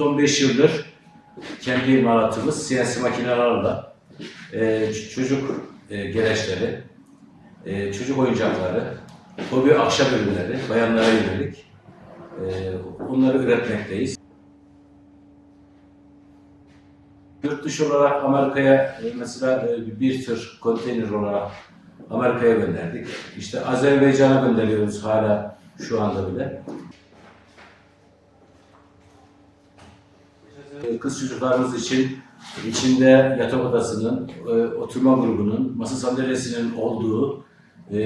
15 yıldır kendi imalatımız CNC makinelerle e, çocuk e, gereçleri, e, çocuk oyuncakları, hobi akşam ürünleri, bayanlara yönelik e, bunları üretmekteyiz. Yurt dışı olarak Amerika'ya e, mesela e, bir tır konteyner olarak Amerika'ya gönderdik. İşte Azerbaycan'a gönderiyoruz hala şu anda bile. E, Kız çocuklarımız için içinde yatak odasının, e, oturma grubunun, masa sandalyesinin olduğu e,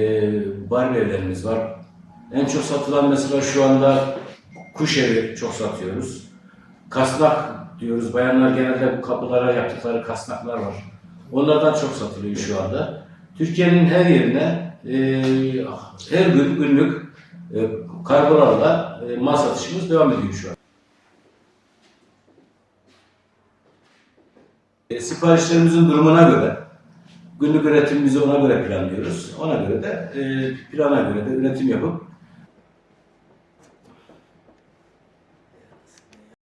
Barbie evlerimiz var. En çok satılan mesela şu anda kuş evi çok satıyoruz. Kasnak diyoruz. Bayanlar genelde bu kapılara yaptıkları kasnaklar var. Onlardan çok satılıyor şu anda. Türkiye'nin her yerine e, her gün günlük e, kargolarla e, mal satışımız devam ediyor şu an. E, siparişlerimizin durumuna göre günlük üretimimizi ona göre planlıyoruz. Ona göre de e, plana göre de üretim yapıp